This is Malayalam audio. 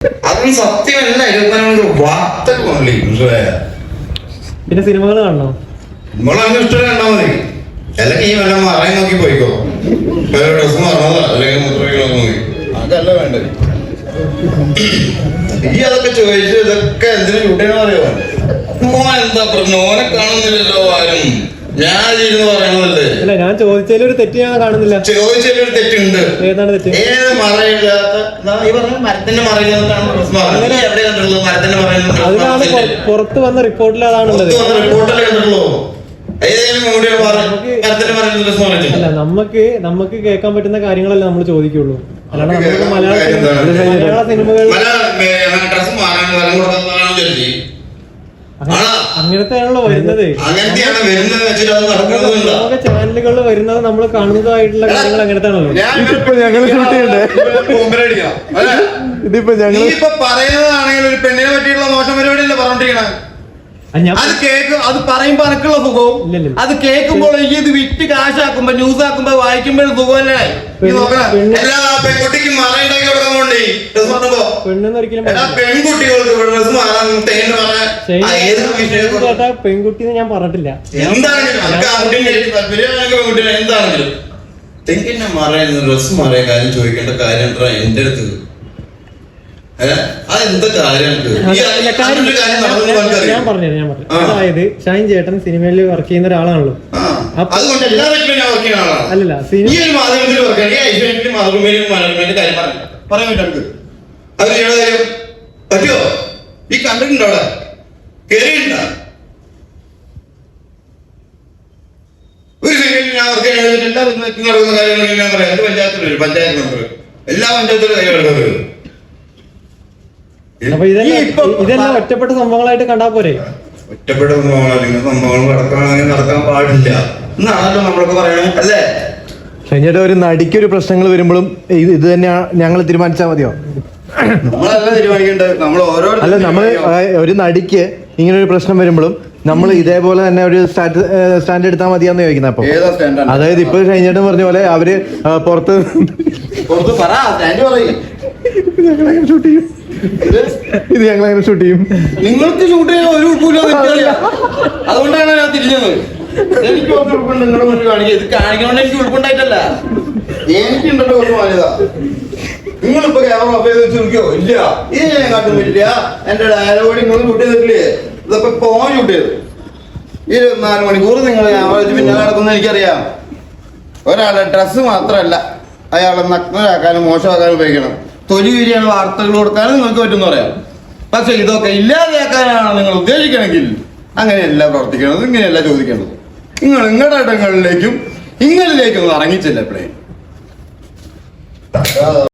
അതൊന്നും സത്യമല്ല ഇരുപത്തിനാല് വാർത്തകളല്ലേ പിന്നെ സിനിമകൾ കാണണോ? നമ്മളങ്ങനെ ഇഷ്ടം കണ്ടാ മതി. അല്ലെങ്കിൽ ഈ വല്ല മറയും നോക്കി പോയിക്കോ. വേറെ ഡ്രസ് മറന്നതാ. അല്ലെങ്കിൽ മുദ്രകളൊക്കെ നോക്കി. അതല്ല വേണ്ടത്. ഈ അതൊക്കെ ചോദിച്ചു ഇതൊക്കെ എന്തിനു ചൂട്ടേന്ന് പറയുമോ മോൻ എന്താ പറഞ്ഞു ഓനെ കാണുന്നില്ലല്ലോ ആരും. ഞാൻ ഇരുന്ന് പറയണതല്ലേ അല്ല ഞാൻ ചോദിച്ചതിൽ ഒരു തെറ്റ് ഞാൻ കാണുന്നില്ല ചോദിച്ചതിലൊരു തെറ്റുണ്ട് ഏതാണ് തെറ്റ് ഏത് മറയില്ലാത്ത ഈ പറഞ്ഞ മരത്തിന്റെ എവിടെ മരത്തിന്റെ അതിനാണ് പുറത്ത് വന്ന റിപ്പോർട്ടിൽ അതാണുള്ളത് കണ്ടിട്ടുള്ളൂ. അല്ല നമുക്ക് നമുക്ക് കേൾക്കാൻ പറ്റുന്ന കാര്യങ്ങളല്ല നമ്മൾ ചോദിക്കുള്ളൂ അല്ലാണ്ട് നമുക്ക്? മലയാള സിനിമകൾ അങ്ങനത്തെയാണല്ലോ വരുന്നത്. അങ്ങനത്തെയാണ് വരുന്നത് വെച്ചിട്ട് അത് ചാനലുകളിൽ വരുന്നത് നമ്മൾ കാണുന്നതായിട്ടുള്ള കാര്യങ്ങൾ അങ്ങനത്തെയാണല്ലോ. ഇതിപ്പോ ചെയ്യണ്ടേ? കൊമ്പരടിക്കണം. ഇതിപ്പോ ഞങ്ങൾ ഇപ്പൊ പറയുന്നതാണെങ്കിൽ ഒരു പെണ്ണിനെ പറ്റിയുള്ള മോശം പരിപാടിയല്ലേ പറഞ്ഞോണ്ടിരിക്കണേ അത് കേക്ക് അത് പറയുമ്പോ അനക്കുള്ള സുഖവും. അത് കേൾക്കുമ്പോൾ എനിക്ക് ഇത് വിറ്റ് കാശാക്കുമ്പോ ന്യൂസ് ആക്കുമ്പോ വായിക്കുമ്പോഴും സുഖമല്ലേ? നോക്കണ. എല്ലാ പെൺകുട്ടിക്ക് മറ ഉണ്ടാക്കി കൊടുക്കാൻ പെൺകുട്ടി ഞാൻ പറഞ്ഞിട്ടില്ല. തെങ്കിന്റെ മറയുന്ന ഡ്രസ് മാറിയ കാര്യം ചോദിക്കേണ്ട കാര്യം എന്റെ അടുത്ത്? ഞാൻ പറഞ്ഞുതരാം ഞാൻ പറഞ്ഞു. അതായത് ഷൈൻ ചേട്ടൻ സിനിമയിൽ വർക്ക് ചെയ്യുന്ന ഒരാളാണല്ലോ. അല്ലല്ല സിനിമ അത് ചെയ്യണ കാര്യം പറ്റുമോ ഈ കണ്ടിട്ടുണ്ടോ അവിടെ? കേറിയിട്ടുണ്ടോ? ഒരു സെക്കൻഡ് ഞാൻ അവർക്ക് എല്ലാ ബിസിനസ്സിലും നടക്കുന്ന കാര്യങ്ങളൊക്കെ ഞാൻ പറയാം. എന്റെ പഞ്ചായത്തിൽ വരും പഞ്ചായത്ത് മെമ്പർ എല്ലാ പഞ്ചായത്തിലും കൈ വരും. ഇതെല്ലാം ഒറ്റപ്പെട്ട സംഭവങ്ങളായിട്ട് കണ്ടാ പോരെ? ഒറ്റപ്പെട്ട സംഭവങ്ങൾ അല്ലെങ്കിൽ സംഭവങ്ങൾ നടക്കണമെങ്കിൽ നടക്കാൻ പാടില്ല. എന്നാണല്ലോ നമ്മളൊക്കെ പറയുന്നത് അല്ലേ? കഴിഞ്ഞിട്ട് ഒരു നടിക്ക് ഒരു പ്രശ്നങ്ങൾ വരുമ്പോഴും ഇത് ഇത് തന്നെയാ ഞങ്ങൾ തീരുമാനിച്ചാൽ മതിയോ? അല്ല നമ്മൾ ഒരു നടിക്ക് ഇങ്ങനെ ഒരു പ്രശ്നം വരുമ്പോഴും നമ്മൾ ഇതേപോലെ തന്നെ ഒരു സ്റ്റാൻഡ് എടുത്താൽ മതിയാന്ന് ചോദിക്കുന്നത് അപ്പൊ. അതായത് ഇപ്പൊ കഴിഞ്ഞിട്ട് പറഞ്ഞ പോലെ അവർ പുറത്ത് ഞങ്ങളങ്ങനെ ഷൂട്ട് ചെയ്യും. ഇത് ഞങ്ങൾ അങ്ങനെ ഷൂട്ട് ചെയ്യും. നിങ്ങൾക്ക് ഷൂട്ട് ചെയ്യാൻ ഒരു അതുകൊണ്ടാണ് ഞാൻ തിരിഞ്ഞത്. എനിക്ക് ഉൾപ്പുണ്ട് നിങ്ങളുടെ മുന്നിൽ കാണിക്കുക ഇത് കാണിക്കണോണ്ട് എനിക്ക് ഉൾപ്പുണ്ടായിട്ടല്ല എനിക്കുണ്ടല്ലോ ഒരു മാന്യത നിങ്ങളിപ്പോ ക്യാമറ ഓഫ് ചെയ്ത് വെച്ചിരിക്കോ ഇല്ല. ഇത് ഞാൻ കാട്ടുന്നില്ല. എന്റെ ഡയലോഗി നിങ്ങൾ ഷൂട്ട് ചെയ്തിട്ടില്ലേ? ഇതൊക്കെ പോയി ഷൂട്ട് ചെയ്തു. ഇരുപത്തിനാല് മണിക്കൂർ നിങ്ങൾ ക്യാമറ വെച്ച് പിന്നെ നടക്കുന്ന എനിക്കറിയാം. ഒരാളെ ഡ്രസ്സ് മാത്രമല്ല അയാളെ നഗ്നരാക്കാനും മോശമാക്കാനും ഉപയോഗിക്കണം. തൊലി വിരിയാണ് വാർത്തകൾ കൊടുക്കാനും നിങ്ങൾക്ക് പറ്റുമെന്ന് പറയാം. പക്ഷെ ഇതൊക്കെ ഇല്ലാതെയാക്കാനാണ് നിങ്ങൾ ഉദ്ദേശിക്കണമെങ്കിൽ അങ്ങനെയല്ല പ്രവർത്തിക്കേണ്ടത് ഇങ്ങനെയല്ല ചോദിക്കേണ്ടത് നിങ്ങൾ നിങ്ങളുടെ ഇടങ്ങളിലേക്കും ഇങ്ങളിലേക്കും ഒന്ന് ഇറങ്ങിച്ചില്ല പ്ലേ